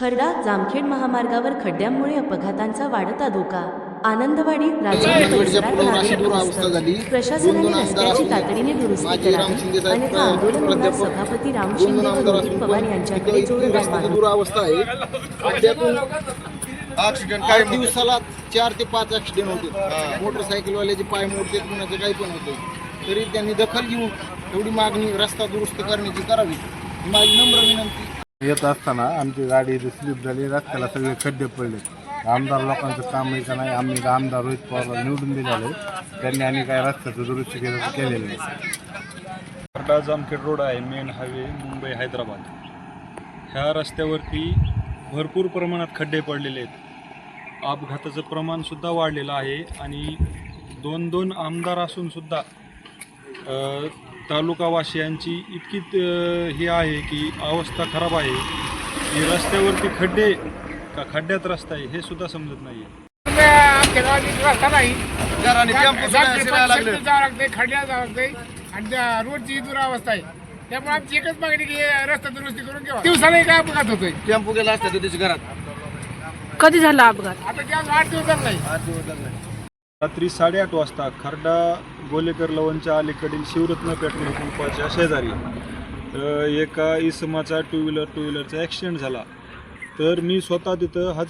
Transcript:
खर्डा जामखेड महामार्गावर खड्ड्यांमुळे अपघातांचा वाढता धोका. आनंदवाडी. त्रस्त. प्रशासनाने रस्त्याची तातडीने दुरुस्ती करावी अन्यथा आंदोलनाला प्राध्यापक, सभापती राम शिंदे व रोहित पवार यांच्याकडे जोरदार दुरावस्था आहे. आठ दिवसाला चार ते पाच ऍक्सिडेंट होते. मोटरसायकलवाल्याचे पाय मोडते कुणाचे काही पण होते. तरी त्यांनी दखल घेऊन एवढी मागणी रस्ता दुरुस्त करण्याची करावी. माझी नम्र विनंती. येत असताना आमची गाडी इथे स्लिप झाली रस्त्याला सगळे खड्डे पडले. आमदार लोकांचं काम आहे का नाही आम्ही आमदार रोहित पवारला निवडून दिलेले त्यांनी आणि काय रस्त्याचं दुरुस्ती केलं केलेलं नाही. खर्डा जामखेड रोड आहे मेन हायवे मुंबई हैदराबाद. ह्या रस्त्यावरती भरपूर प्रमाणात खड्डे पडलेले आहेत. अपघाताचं प्रमाणसुद्धा वाढलेलं आहे आणि दोन दोन आमदार असूनसुद्धा तालुकावासियांची इतकी हे आहे की अवस्था खराब आहे. की रस्त्यावरती खड्डे का खड्ड्यात रस्ता आहे हे सुद्धा समजत नाही. खड्ड्यात आणि त्या रोडची ही दुरावस्था आहे. त्यामुळे आमची एकच मागणी की हे रस्ता दुरुस्ती करून दिवसाला अपघात होतोय. टेम्पो गेला असता घरात. कधी झाला अपघात? आता त्या आठ दिवस झाला. नाही आठ दिवस झाले. रात्री साडेआठ वाजता खर्डा गोलेकर लवणच्या अलीकडील शिवरत्न पेट्रोल पंपाच्या शेजारी एका इसमाचा टू व्हीलर टू व्हीलरचा ॲक्सिडेंट झाला. तर मी स्वतः तिथं हजर